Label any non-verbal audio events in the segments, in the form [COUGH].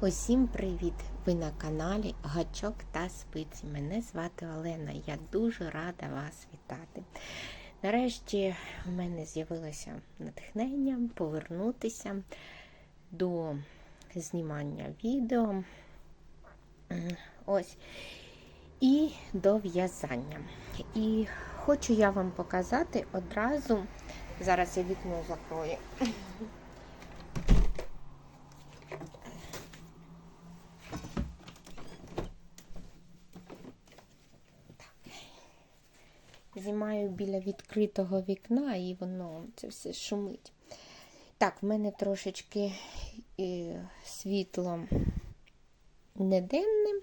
Усім привіт! Ви на каналі Гачок та Спиці. Мене звати Олена. Я дуже рада вас вітати. Нарешті в мене з'явилося натхнення повернутися до знімання відео. Ось. І до в'язання. І хочу я вам показати одразу. Зараз я вікно закрою. Біля відкритого вікна і воно це все шумить. Так, в мене трошечки е, світло не денне.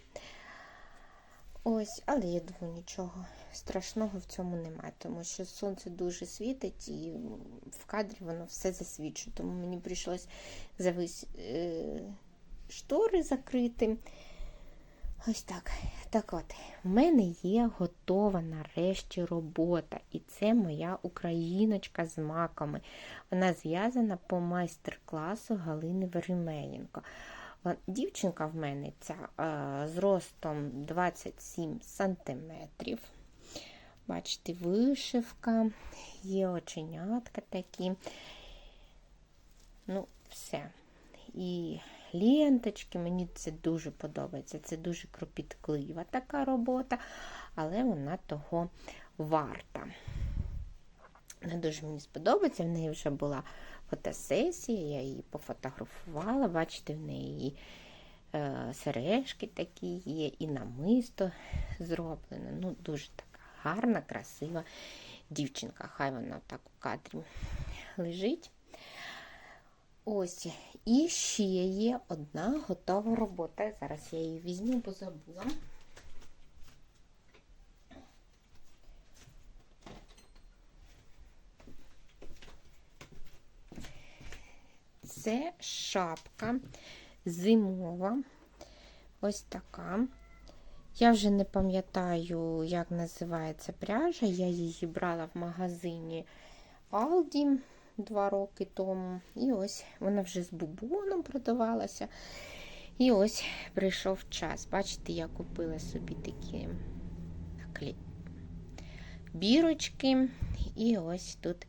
Ось, але я думаю, нічого страшного в цьому немає, тому що сонце дуже світить і в кадрі воно все засвічує. Тому мені прийшлось завис е, штори закрити. Ось так. Так от, в мене є готова нарешті робота. І це моя україночка з маками. Вона зв'язана по майстер-класу Галини Веремеєнко. Дівчинка в мене ця е, з ростом 27 сантиметрів. Бачите, вишивка, є оченятка такі. Ну, все. І ленточки, мені це дуже подобається. Це дуже кропітлива така робота, але вона того варта. Вона дуже мені сподобається. В неї вже була фотосесія, я її пофотографувала. Бачите, в неї е, сережки такі є, і намисто зроблено. Ну, дуже така гарна, красива дівчинка. Хай вона так у кадрі лежить. Ось, і ще є одна готова робота. Зараз я її візьму, бо забула. Це шапка зимова. Ось така. Я вже не пам'ятаю, як називається пряжа. Я її брала в магазині Aldi два роки тому. І ось вона вже з бубоном продавалася. І ось прийшов час. Бачите, я купила собі такі наклі... бірочки. І ось тут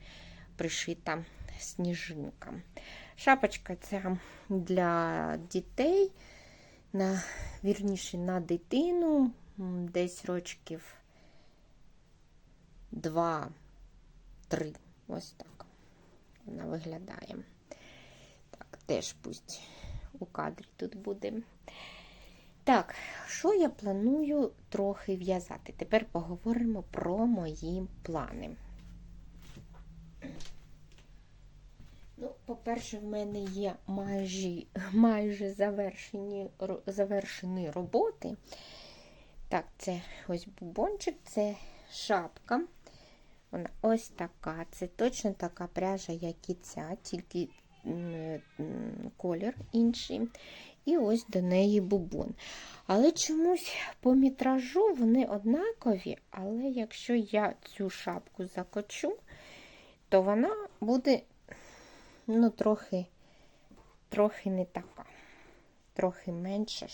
пришита сніжинка. Шапочка ця для дітей, на, вірніше, на дитину, десь рочків 2-3. Ось так вона виглядає. Так, теж пусть у кадрі тут буде. Так, що я планую трохи в'язати? Тепер поговоримо про мої плани. Ну, по-перше, в мене є майже, майже завершені, завершені роботи. Так, це ось бубончик, це шапка. Вона ось така. Це точно така пряжа, як і ця, тільки колір інший. І ось до неї бубон. Але чомусь по мітражу вони однакові, але якщо я цю шапку закочу, то вона буде ну, трохи, трохи не така, трохи менша.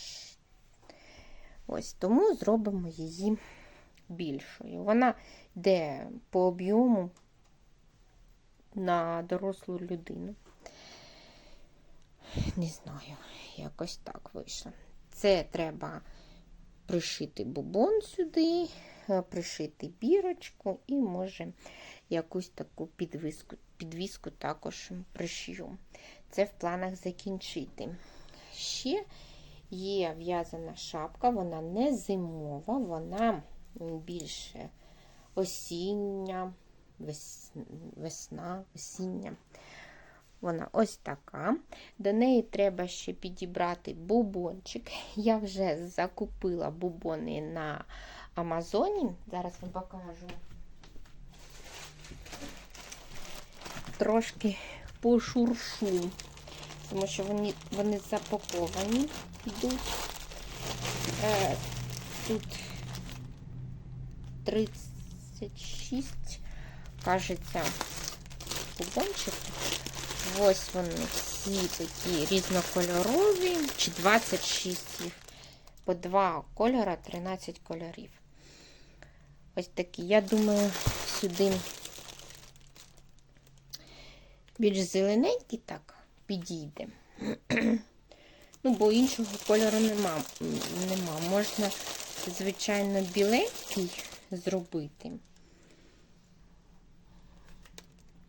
Ось тому зробимо її більшою. Вона йде по об'єму на дорослу людину. Не знаю, якось так вийшло. Це треба пришити бубон сюди, е, пришити бірочку і, може, якусь таку підвіску, підвіску також пришью. Це в планах закінчити. Ще є в'язана шапка, вона не зимова, вона більше осіння, весна, осіння. Вона ось така. До неї треба ще підібрати бубончик. [LAUGHS] Я вже закупила бубони на Амазоні. Зараз вам покажу. Трошки пошуршу, тому що вони, вони запаковані йдуть. Е, тут 36, кажеться, бубончик. ось вони всі такі різнокольорові, чи 26 їх, по два кольора, 13 кольорів. Ось такі. Я думаю, сюди більш зелененький так підійде. Ну, бо іншого кольору нема. нема. Можна, звичайно, біленький зробити.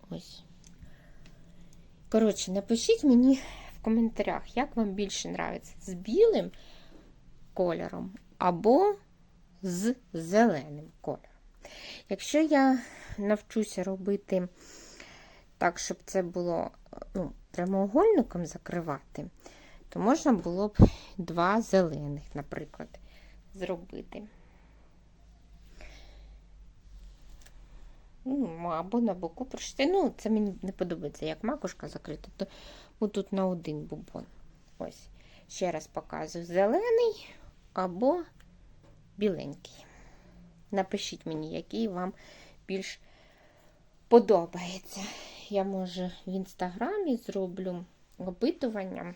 Ось. Коротше, напишіть мені в коментарях, як вам більше подобається з білим кольором або з зеленим кольором. Якщо я навчуся робити так, щоб це було ну, прямоугольником закривати, то можна було б два зелених, наприклад, зробити. Ну, або на боку пришити. Ну, це мені не подобається, як макушка закрита, то отут на один бубон. Ось. Ще раз показую: зелений або біленький. Напишіть мені, який вам більш подобається. Я, може, в інстаграмі зроблю опитування,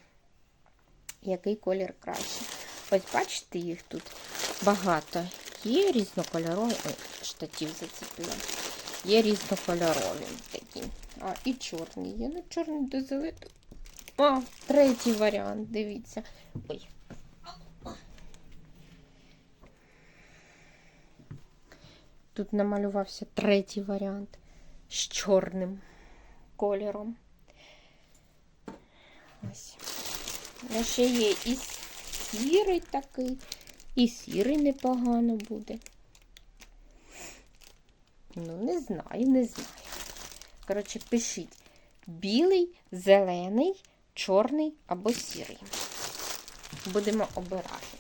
який колір краще. Ось, бачите, їх тут багато. Є різнокольорові. Штатів зацепила. Є різнокольорові такі. А, і чорні є. Ну, чорний до зеленого. А, третій варіант, дивіться. Ой. Тут намалювався третій варіант з чорним кольором. Ось. А ще є і сірий такий, і сірий непогано буде. Ну, не знаю, не знаю. Коротше, пишіть білий, зелений, чорний або сірий. Будемо обирати.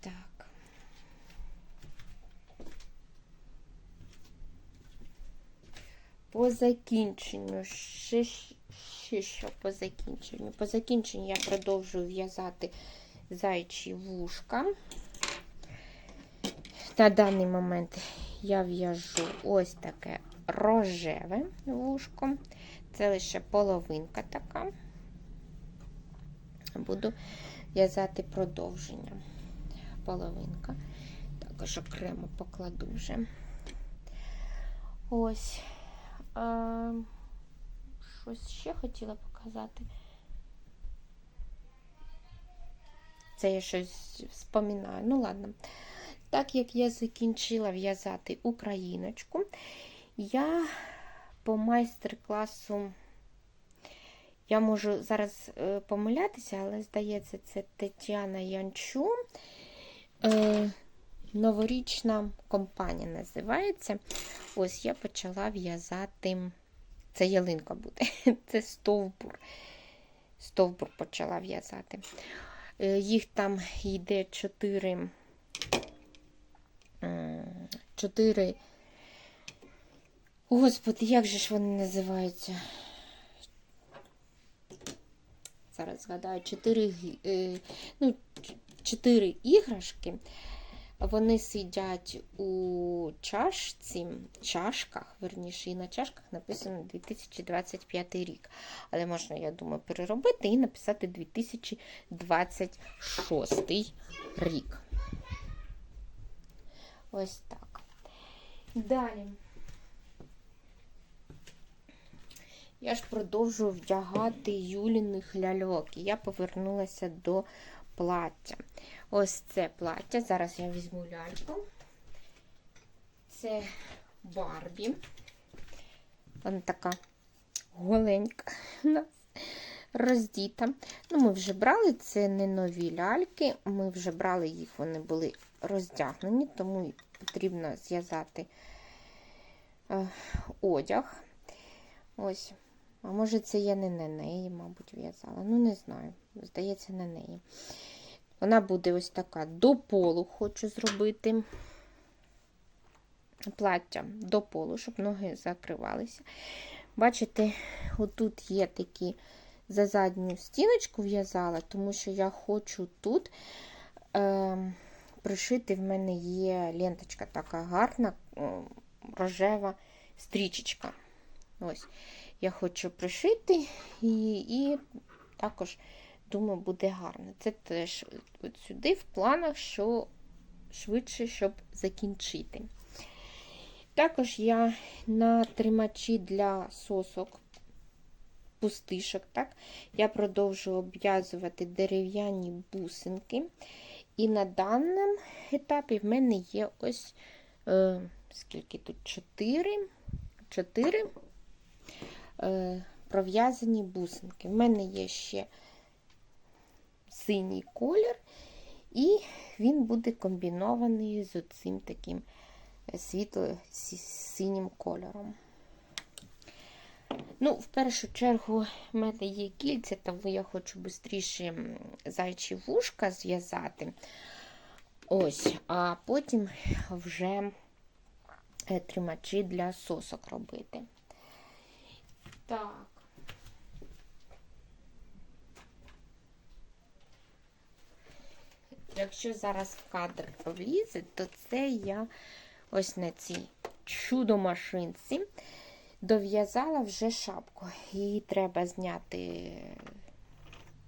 Так. По закінченню, ще, ще що по закінченню. По закінченню я продовжую в'язати зайчі вушка. На даний момент я в'яжу ось таке рожеве вушко. Це лише половинка така. Буду в'язати продовження. Половинка. Також окремо покладу вже. Ось. Щось ще хотіла показати. Це я щось вспоминаю. Ну, ладно. Так як я закінчила в'язати україночку, я по майстер-класу, я можу зараз е, помилятися, але, здається, це Тетяна Янчу. Е, Новорічна компанія називається. Ось я почала в'язати. Це ялинка буде, [LAUGHS] це стовбур. Стовбур почала в'язати. Е, їх там йде 4 чотири. Господи, як же ж вони називаються? Зараз згадаю, чотири е, ну, чотири іграшки. Вони сидять у чашці, чашках, верніше, і на чашках написано 2025 рік. Але можна, я думаю, переробити і написати 2026 рік. Ось так. Далі. Я ж продовжую вдягати Юліних ляльок. І я повернулася до плаття. Ось це плаття. Зараз я візьму ляльку. Це Барбі. Вона така голенька у нас роздіта. Ну, Ми вже брали це не нові ляльки, ми вже брали їх, вони були роздягнені, тому потрібно зв'язати е, одяг. Ось. А може, це я не на неї, мабуть, в'язала. Ну, не знаю. Здається, на неї. Вона буде ось така до полу, хочу зробити плаття до полу, щоб ноги закривалися. Бачите, отут є такі за задню стіночку в'язала, тому що я хочу тут е, пришити, в мене є ленточка така гарна, рожева, стрічечка. Ось, я хочу пришити і, і також, думаю, буде гарно. Це теж от сюди в планах, що швидше, щоб закінчити. Також я на тримачі для сосок, пустишок, так, я продовжую обв'язувати дерев'яні бусинки. І на даному етапі в мене є ось е, скільки тут? 4, 4 е, пров'язані бусинки. В мене є ще синій колір, і він буде комбінований з цим таким світло-синім кольором. Ну, в першу чергу, в мене є кільця, тому я хочу швидше зайчі вушка зв'язати. Ось, а потім вже е, тримачі для сосок робити. Так. Якщо зараз в кадр влізе, то це я ось на цій чудо-машинці дов'язала вже шапку. Її треба зняти,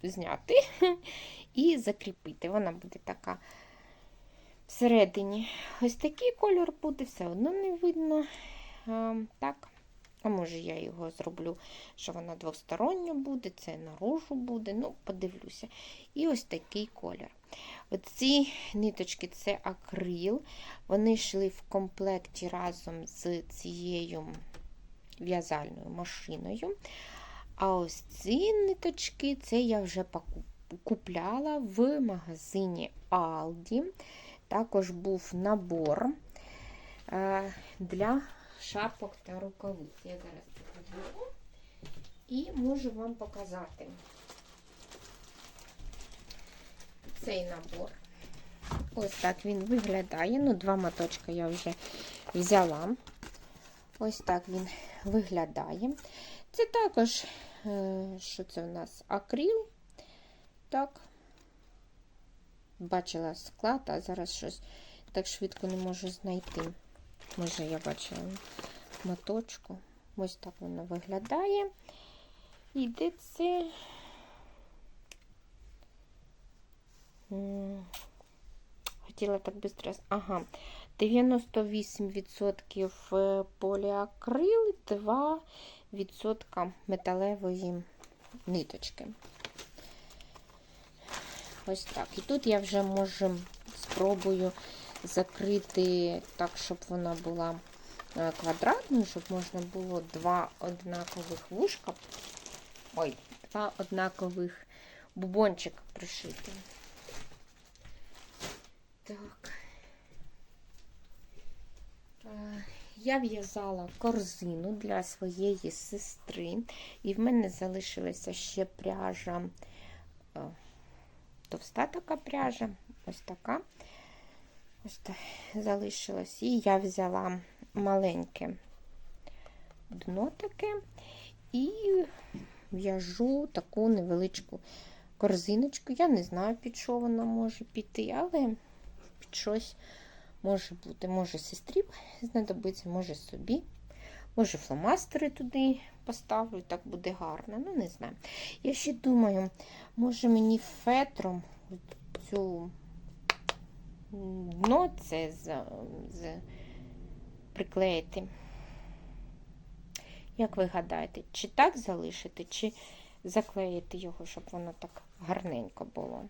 зняти [LAUGHS] і закріпити. Вона буде така всередині. Ось такий кольор буде, все одно не видно. А, так. А може я його зроблю, що вона двостороння буде, це наружу буде, ну, подивлюся. І ось такий колір. Оці ниточки це акрил. Вони йшли в комплекті разом з цією в'язальною машиною. А ось ці ниточки це я вже купляла в магазині Aldi. Також був набор е, для шапок та рукавиць. Я зараз покажу і можу вам показати цей набор. Ось так він виглядає. Ну, два моточка я вже взяла. Ось так він виглядає. Це також, е, що це у нас акрил. Так, бачила склад, а зараз щось так швидко не можу знайти. Може, я бачила моточку. Ось так воно виглядає. І це? Хотіла так швидко. Ага, 98% поліакрил, 2% металевої ниточки. Ось так. І тут я вже можу спробую закрити так, щоб вона була е, квадратною, щоб можна було два однакових вушка, ой, два однакових бубончика пришити. Так. Е, я в'язала корзину для своєї сестри, і в мене залишилася ще пряжа, е, товста така пряжа, ось така. Ось так залишилось. І я взяла маленьке дно таке і в'яжу таку невеличку корзиночку. Я не знаю, під що вона може піти, але під щось може бути. Може сестрі знадобиться, може собі. Може, фломастери туди поставлю, так буде гарно. Ну, не знаю. Я ще думаю, може мені фетром цю дно це з, з, приклеїти. Як ви гадаєте, чи так залишити, чи заклеїти його, щоб воно так гарненько було?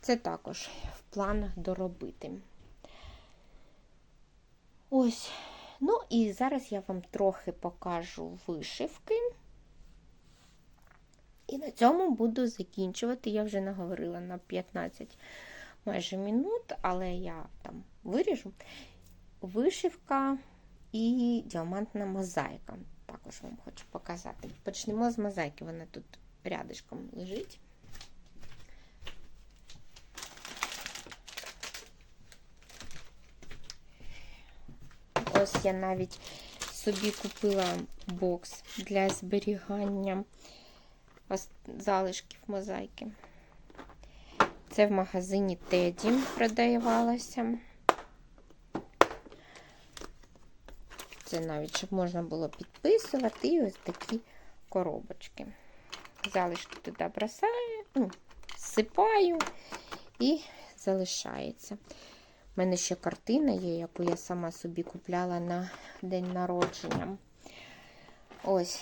Це також в планах доробити. Ось. Ну, і зараз я вам трохи покажу вишивки. І на цьому буду закінчувати. Я вже наговорила на 15 майже минут, але я там виріжу. Вишивка і діамантна мозаїка. Також вам хочу показати. Почнемо з мозаїки, вона тут рядишком лежить. Ось я навіть собі купила бокс для зберігання залишків мозаїки. Це в магазині Теді продавалося. Це навіть, щоб можна було підписувати. І ось такі коробочки. Залишки туди бросаю, ну, сипаю і залишається. У мене ще картина є, яку я сама собі купляла на день народження. Ось,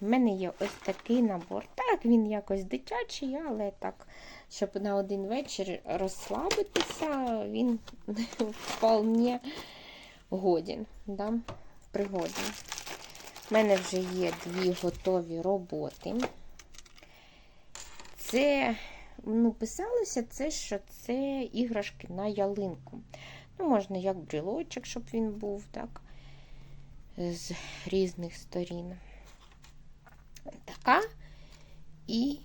в мене є ось такий набор. Так, він якось дитячий, але так, щоб на один вечір розслабитися, він [LAUGHS] вполне годен, да? пригоден. У мене вже є дві готові роботи. Це, ну, писалося це, що це іграшки на ялинку. Ну, можна як брілочок, щоб він був, так, з різних сторін. Така і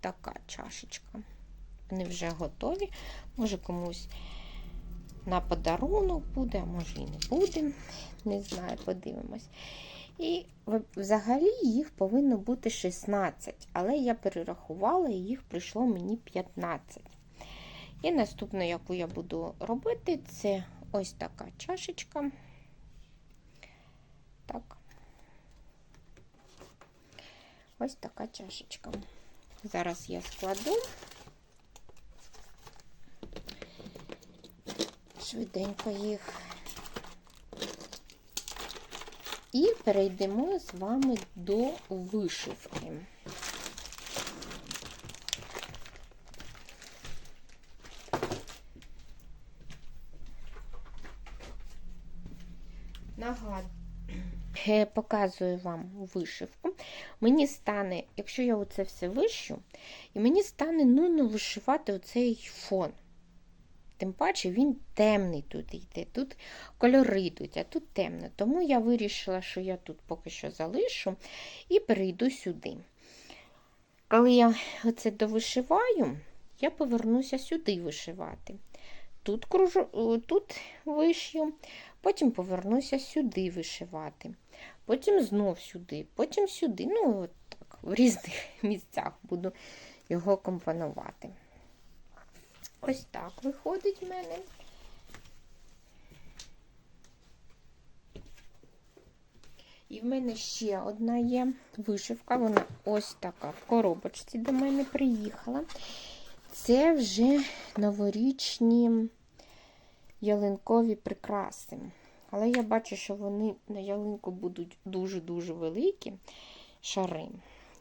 така чашечка. Вони вже готові. Може комусь на подарунок буде, а може і не буде. Не знаю, подивимось. І взагалі їх повинно бути 16, але я перерахувала і їх прийшло мені 15. І наступне, яку я буду робити, це ось така чашечка. Так. Ось така чашечка. Зараз я складу. Швиденько їх. І перейдемо з вами до вишивки. Нагадую. Показую вам вишивку. Мені стане, якщо я оце все вищу, і мені стане нудно вишивати оцей фон. Тим паче він темний тут йде, тут кольори йдуть, а тут темно. Тому я вирішила, що я тут поки що залишу і перейду сюди. Коли я оце довишиваю, я повернуся сюди вишивати. Тут кружу, тут вишью, потім повернуся сюди вишивати, потім знов сюди, потім сюди. Ну, от так, в різних [LAUGHS] місцях буду його компонувати. Ось так виходить в мене. І в мене ще одна є вишивка, вона ось така в коробочці до мене приїхала. Це вже новорічні ялинкові прикраси. Але я бачу, що вони на ялинку будуть дуже-дуже великі шари.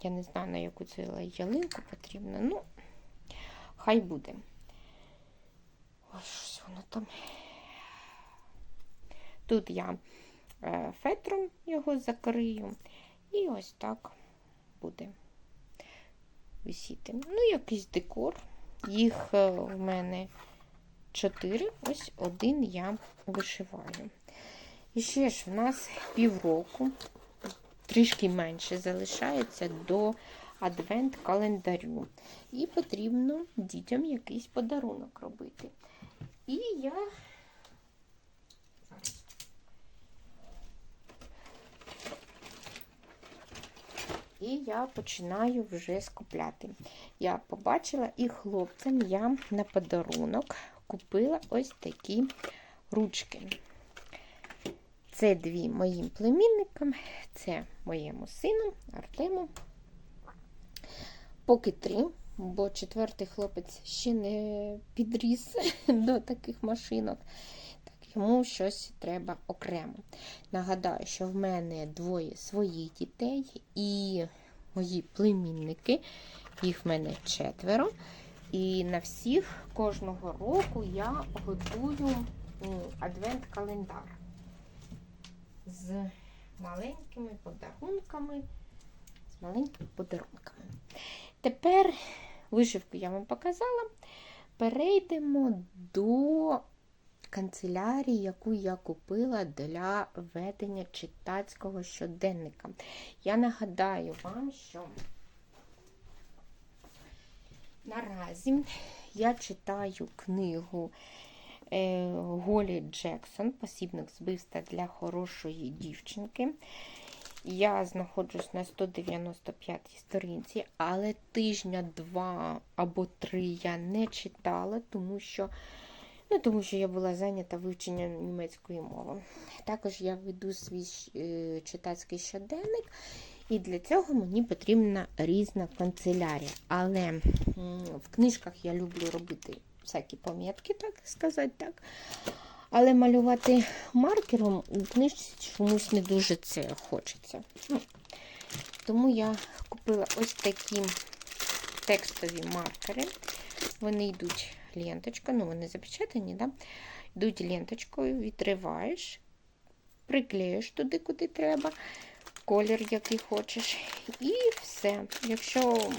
Я не знаю, на яку це ялинку потрібно. Ну, хай буде. Ось щось воно там. Тут я е, фетром його закрию, і ось так буде висіти. Ну, якийсь декор. Їх е, в мене чотири, ось один я вишиваю. І ще ж в нас півроку, трішки менше залишається до адвент-календарю. І потрібно дітям якийсь подарунок робити. І я І я починаю вже скупляти. Я побачила і хлопцям я на подарунок купила ось такі ручки. Це дві моїм племінникам, це моєму сину Артему. Поки три, бо четвертий хлопець ще не підріс [LAUGHS] до таких машинок. Так, йому щось треба окремо. Нагадаю, що в мене двоє своїх дітей і мої племінники, їх в мене четверо. І на всіх кожного року я готую адвент-календар з маленькими подарунками. З маленькими подарунками. Тепер вишивку я вам показала. Перейдемо до канцелярії, яку я купила для ведення читацького щоденника. Я нагадаю вам, що наразі я читаю книгу е, Голі Джексон Посібник збивства для хорошої дівчинки. Я знаходжусь на 195 сторінці, але тижня два або три я не читала, тому що Ну, тому що я була зайнята вивченням німецької мови. Також я веду свій е, читацький щоденник, і для цього мені потрібна різна канцелярія. Але в книжках я люблю робити всякі пам'ятки, так сказати так. Але малювати маркером у книжці чомусь не дуже це хочеться. Ну, тому я купила ось такі текстові маркери. Вони йдуть ленточка, ну вони запечатані, да? йдуть ленточкою, відриваєш, приклеїш туди, куди треба, колір, який хочеш. І все. Якщо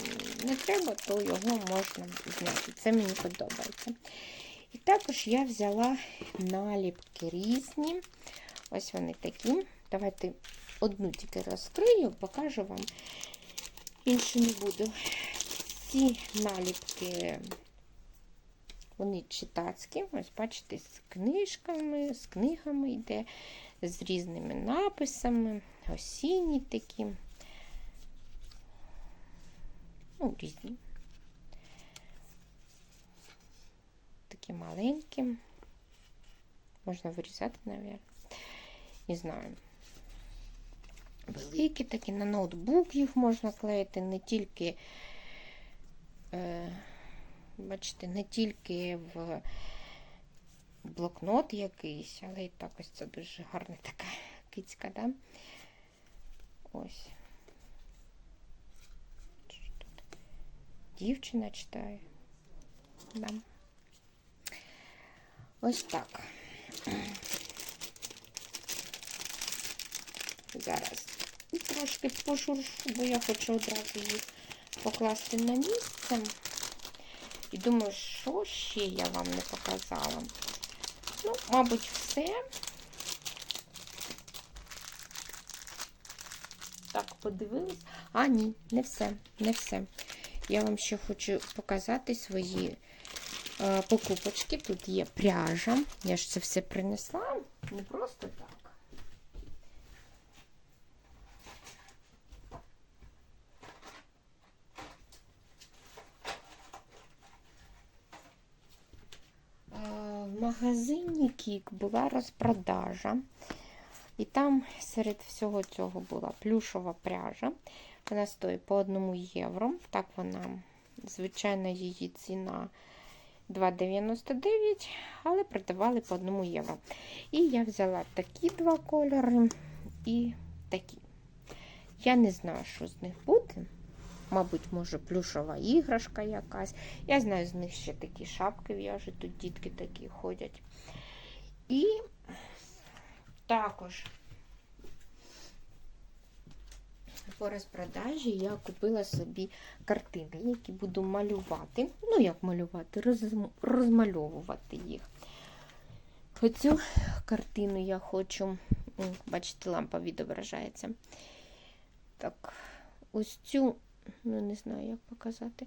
не треба, то його можна зняти. Це мені подобається. І також я взяла наліпки різні. Ось вони такі. Давайте одну тільки розкрию, покажу вам. Іншу не буду. Ці наліпки, вони читацькі. Ось, бачите, з книжками, з книгами йде, з різними написами, осінні такі. Ну, різні. Такі маленькі. Можна вирізати, мабуть. Не знаю. Великі такі, на ноутбук їх можна клеїти, не тільки, е, бачите, не тільки в блокнот якийсь, але і так ось це дуже гарна така кицька, да? Ось. Дівчина читає. Да. Ось так. Зараз трошки пошуршу, бо я хочу одразу їх покласти на місце. І думаю, що ще я вам не показала. Ну, мабуть, все. Так, подивилась. А, ні, не все, не все. Я вам ще хочу показати свої покупочки. Тут є пряжа. Я ж це все принесла, не просто так. В магазині Кік була розпродажа. І там серед всього цього була плюшова пряжа. Вона стоїть по 1 євро. Так вона, звичайна, її ціна 2,99, але продавали по 1 євро. І я взяла такі два кольори і такі. Я не знаю, що з них буде. Мабуть, може, плюшова іграшка якась. Я знаю, з них ще такі шапки в'яжуть, тут дітки такі ходять. І також по розпродажі я купила собі картини, які буду малювати. Ну, як малювати, роз, розмальовувати їх. Оцю картину я хочу, бачите, лампа відображається. Так, ось цю ну не знаю, як показати.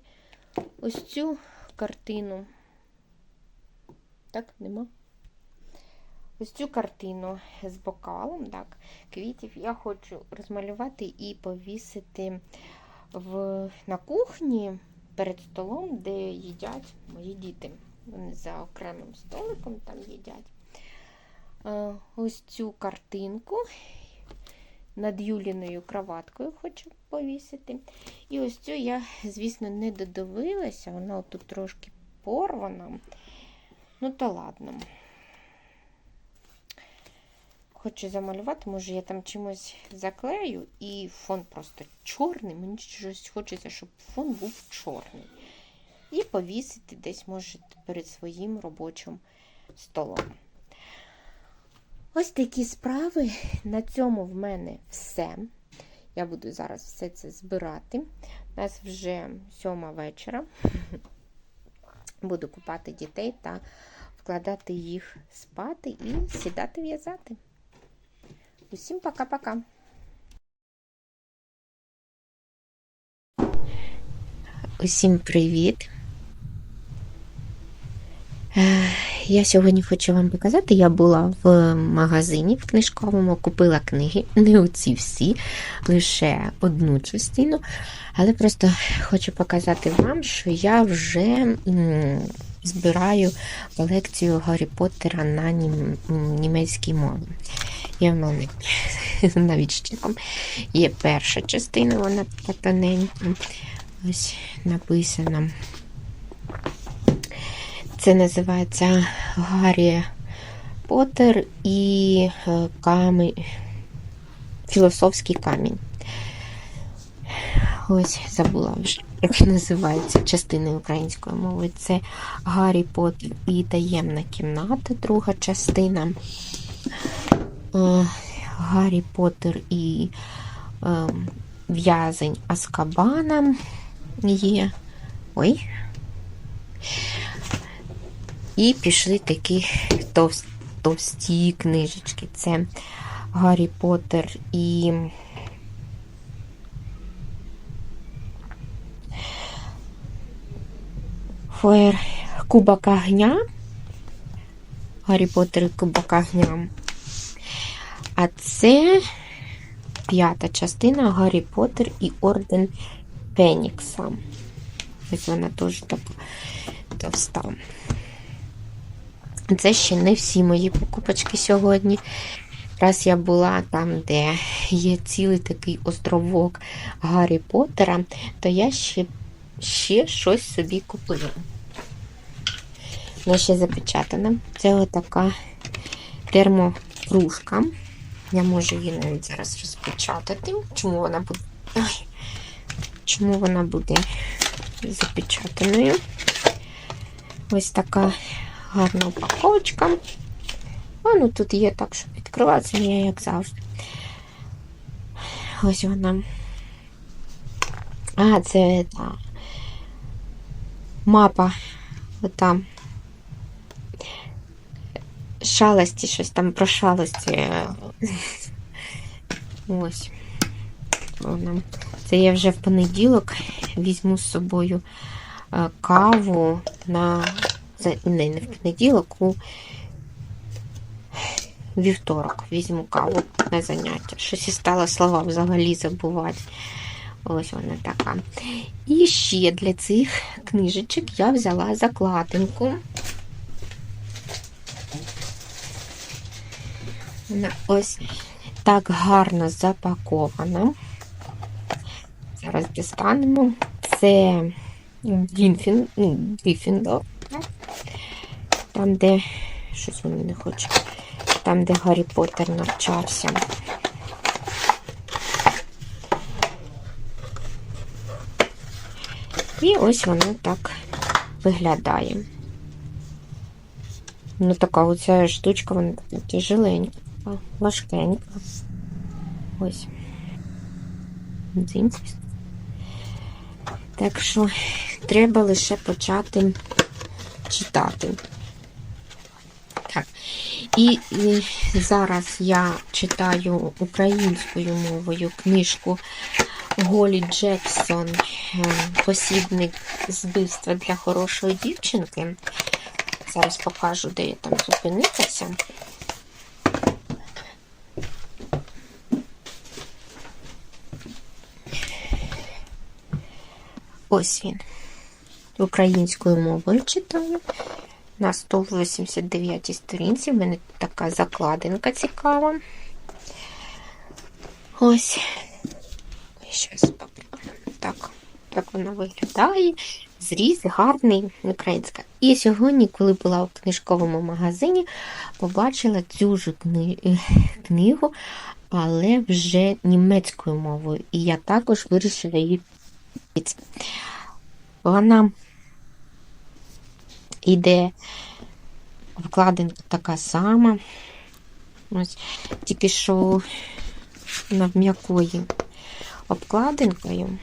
Ось цю картину. Так, нема. Ось цю картину з бокалом, так, квітів я хочу розмалювати і повісити в, на кухні перед столом, де їдять мої діти. Вони за окремим столиком там їдять. Ось цю картинку над Юліною кроваткою хочу повісити. І ось цю я, звісно, не додивилася, вона тут трошки порвана. Ну, то ладно. Хочу замалювати, може, я там чимось заклею, і фон просто чорний. Мені щось хочеться, щоб фон був чорний. І повісити десь, може, перед своїм робочим столом. Ось такі справи. На цьому в мене все. Я буду зараз все це збирати. У нас вже сьома вечора. Буду купати дітей та вкладати їх спати і сідати в'язати. Усім пока-пока. Усім привіт! Я сьогодні хочу вам показати, я була в магазині в книжковому, купила книги, не оці всі, лише одну частину. Але просто хочу показати вам, що я вже збираю колекцію Гаррі Поттера на німецькій мові. Є в мене [LAUGHS] чеком. Є перша частина, вона така тоненька. Ось написано. Це називається Гаррі Поттер і е, камінь, філософський камінь. Ось забула вже, як називається частиною української мови. Це Гаррі Поттер і таємна кімната, друга частина. Е, Гаррі Поттер і е, в'язень Аскабана є. Ой. І пішли такі товс- товсті книжечки. Це Гаррі Поттер і. Фуер Кубок огня. Гаррі Поттер і Кубок огня. А це п'ята частина Гаррі Поттер і Орден Фенікса. Ось вона теж товста. Це ще не всі мої покупочки сьогодні. Раз я була там, де є цілий такий островок Гаррі Поттера, то я ще, ще щось собі купила. Вона ще запечатана. Це отака термокружка. Я можу її навіть зараз розпечатати. Чому вона буде. Ой. Чому вона буде запечатаною? Ось така гарна упаковочка. А, ну тут є так, що відкриватися не як завжди. Ось вона. А, це та мапа. Ота шалості, щось там про шалості. Ось. Це я вже в понеділок візьму з собою е, каву на не, не в понеділок, у вівторок візьму каву на заняття. Щось і стало слова взагалі забувати. Ось вона така. І ще для цих книжечок я взяла закладинку. Вона ось так гарно запакована. Зараз дістанемо. Це Грінфін, ну, Там, де щось вони не хоче. Там, де Гаррі Поттер навчався. І ось воно так виглядає. Ну, така оця штучка, вона тяжеленька, важкенька. Ось. Дзинь. Так що треба лише почати читати. Так. І, і зараз я читаю українською мовою книжку Голі Джексон Посібник збивства для хорошої дівчинки. Зараз покажу, де я там зупинитися. Ось він. Українською мовою читаю. На 189 сторінці. В мене така закладинка цікава. Ось. Поправлю. Так, так вона виглядає. Зріз гарний, українська. І сьогодні, коли була в книжковому магазині, побачила цю ж книгу, але вже німецькою мовою. І я також вирішила її вона йде вкладинка така сама. Ось тільки що на м'якої обкладинкою.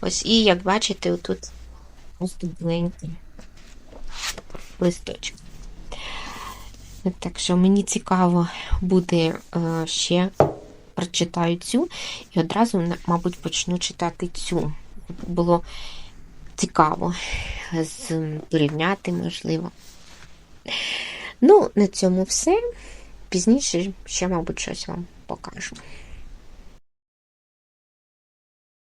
Ось, і, як бачите, отут ось тут біленький листочок. Так що мені цікаво буде е, ще прочитаю цю і одразу, мабуть, почну читати цю. Було цікаво порівняти, можливо. Ну, на цьому все. Пізніше ще, мабуть, щось вам покажу.